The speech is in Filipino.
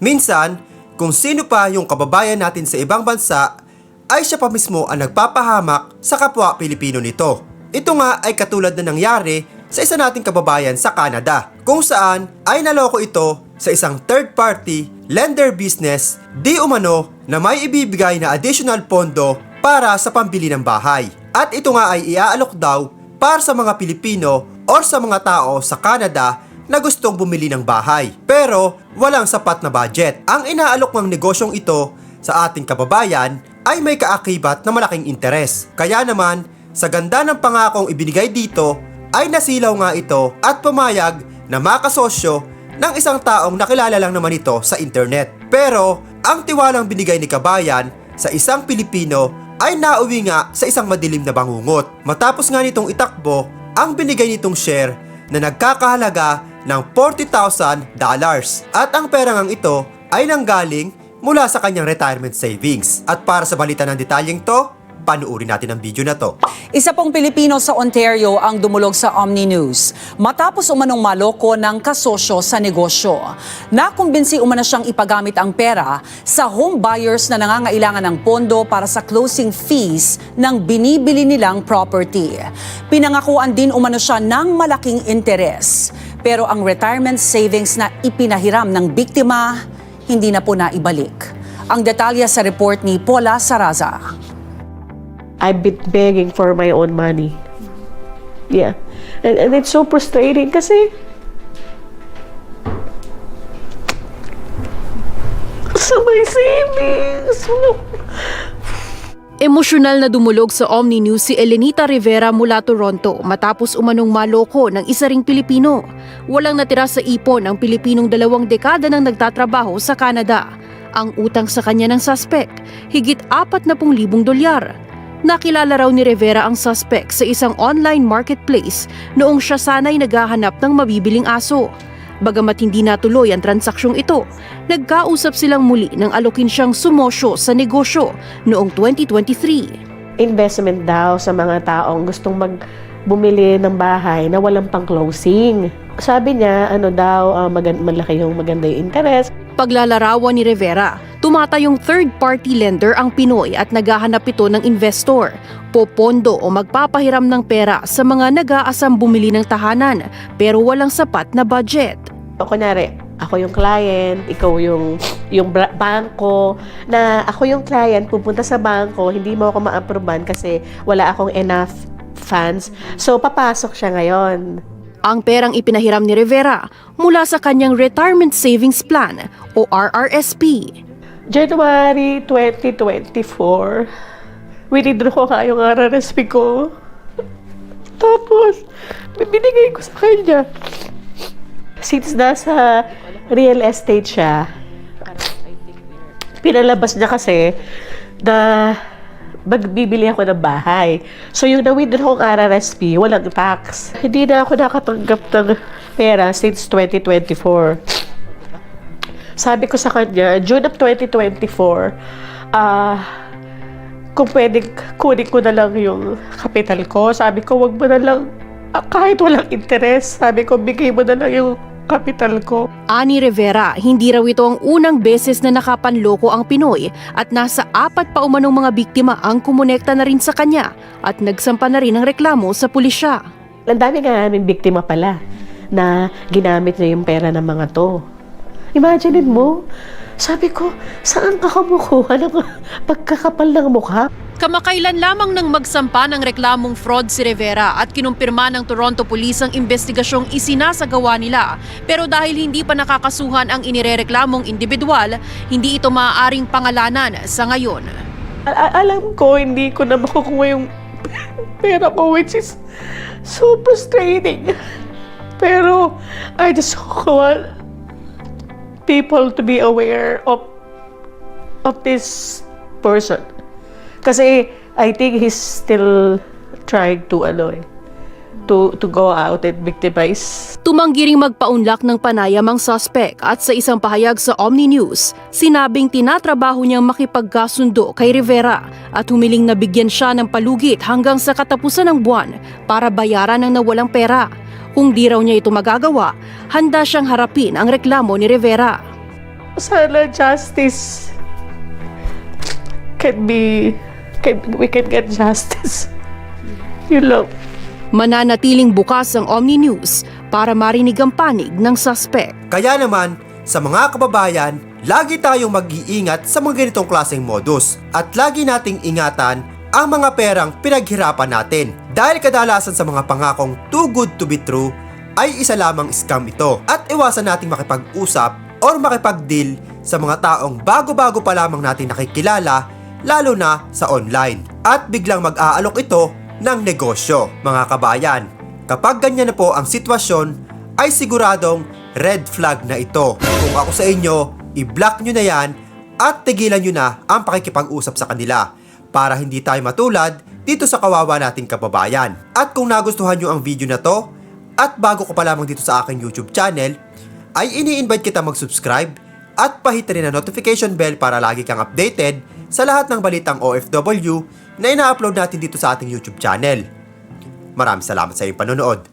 Minsan, kung sino pa yung kababayan natin sa ibang bansa, ay siya pa mismo ang nagpapahamak sa kapwa Pilipino nito. Ito nga ay katulad na nangyari sa isa nating kababayan sa Canada, kung saan ay naloko ito sa isang third party lender business di umano na may ibibigay na additional pondo para sa pambili ng bahay. At ito nga ay iaalok daw para sa mga Pilipino or sa mga tao sa Canada na gustong bumili ng bahay. Pero walang sapat na budget. Ang inaalok ng negosyong ito sa ating kababayan ay may kaakibat na malaking interes. Kaya naman, sa ganda ng pangakong ibinigay dito, ay nasilaw nga ito at pumayag na makasosyo ng isang taong nakilala lang naman ito sa internet. Pero, ang tiwalang binigay ni Kabayan sa isang Pilipino ay nauwi nga sa isang madilim na bangungot. Matapos nga nitong itakbo, ang binigay nitong share na nagkakahalaga ng $40,000 at ang pera ngang ito ay nanggaling mula sa kanyang retirement savings. At para sa balita ng detalyeng to, panuuri natin ang video na to. Isa pong Pilipino sa Ontario ang dumulog sa Omni News matapos umanong maloko ng kasosyo sa negosyo. Nakumbinsi umano siyang ipagamit ang pera sa home buyers na nangangailangan ng pondo para sa closing fees ng binibili nilang property. Pinangakuan din umano siya ng malaking interes. Pero ang retirement savings na ipinahiram ng biktima, hindi na po naibalik. Ang detalye sa report ni Paula Saraza. I've been begging for my own money. Yeah. And, and it's so frustrating kasi sa my savings. Emosyonal na dumulog sa Omni News si Elenita Rivera mula Toronto matapos umanong maloko ng isa ring Pilipino. Walang natira sa ipon ang Pilipinong dalawang dekada nang nagtatrabaho sa Canada. Ang utang sa kanya ng suspect, higit 40,000 dolyar. Nakilala raw ni Rivera ang suspect sa isang online marketplace noong siya sana'y naghahanap ng mabibiling aso. Bagamat hindi natuloy ang transaksyon ito, nagkausap silang muli nang alokin siyang sumosyo sa negosyo noong 2023. Investment daw sa mga taong gustong mag bumili ng bahay na walang pang closing. Sabi niya, ano daw, ah, magan- malaki yung maganda yung interest. Paglalarawan ni Rivera, tumatayong third-party lender ang Pinoy at naghahanap ito ng investor, popondo o magpapahiram ng pera sa mga nag-aasam bumili ng tahanan pero walang sapat na budget. O kunwari, ako yung client, ikaw yung yung bangko, na ako yung client, pupunta sa bangko, hindi mo ako ma-approvean kasi wala akong enough funds. So, papasok siya ngayon. Ang perang ipinahiram ni Rivera mula sa kanyang Retirement Savings Plan o RRSP. January 2024, withdraw ko nga yung RRSP ko. Tapos, binigay ko sa kanya. Since nasa real estate siya, pinalabas niya kasi na magbibili ako ng bahay. So, yung na-withdraw kong RRSP, walang tax. Hindi na ako nakatanggap ng pera since 2024 sabi ko sa kanya, June of 2024, ah, kung pwede kunin ko na lang yung capital ko. Sabi ko, wag mo na lang, ah, kahit walang interest, sabi ko, bigay mo na lang yung capital ko. Ani Rivera, hindi raw ito ang unang beses na nakapanloko ang Pinoy at nasa apat pa umanong mga biktima ang kumonekta na rin sa kanya at nagsampa na rin ng reklamo sa pulisya. Ang dami nga namin biktima pala na ginamit niya yung pera ng mga to. Imagine mo, sabi ko, saan ka kumukuha ng pagkakapal ng mukha? Kamakailan lamang nang magsampa ng reklamong fraud si Rivera at kinumpirma ng Toronto Police ang investigasyong isinasagawa nila. Pero dahil hindi pa nakakasuhan ang inirereklamong individual, hindi ito maaaring pangalanan sa ngayon. Al- al- alam ko, hindi ko na makukuha yung pera ko, which is so frustrating. Pero, I just want people to be aware of of this person. Kasi, I think he's still trying to, ano eh, to, to go out and victimize Tumanggi ring magpaunlak ng panayam ang suspect at sa isang pahayag sa Omni News, sinabing tinatrabaho niyang makipagkasundo kay Rivera at humiling na bigyan siya ng palugit hanggang sa katapusan ng buwan para bayaran ang nawalang pera. Kung di raw niya ito magagawa, handa siyang harapin ang reklamo ni Rivera. sana justice can be, can, we can get justice. Yun lang. Mananatiling bukas ang Omni News para marinig ang panig ng suspect. Kaya naman, sa mga kababayan, lagi tayong mag-iingat sa mga ganitong klaseng modus at lagi nating ingatan ang mga perang pinaghirapan natin dahil kadalasan sa mga pangakong too good to be true ay isa lamang scam ito at iwasan nating makipag-usap or makipag-deal sa mga taong bago-bago pa lamang natin nakikilala lalo na sa online at biglang mag-aalok ito ng negosyo mga kabayan kapag ganyan na po ang sitwasyon ay siguradong red flag na ito. Kung ako sa inyo, i-block nyo na yan at tigilan nyo na ang pakikipag-usap sa kanila para hindi tayo matulad dito sa kawawa nating kababayan. At kung nagustuhan nyo ang video na to at bago ko pa lamang dito sa aking YouTube channel, ay ini-invite kita mag-subscribe at pahit rin ang notification bell para lagi kang updated sa lahat ng balitang OFW na ina-upload natin dito sa ating YouTube channel. Maraming salamat sa iyong panonood.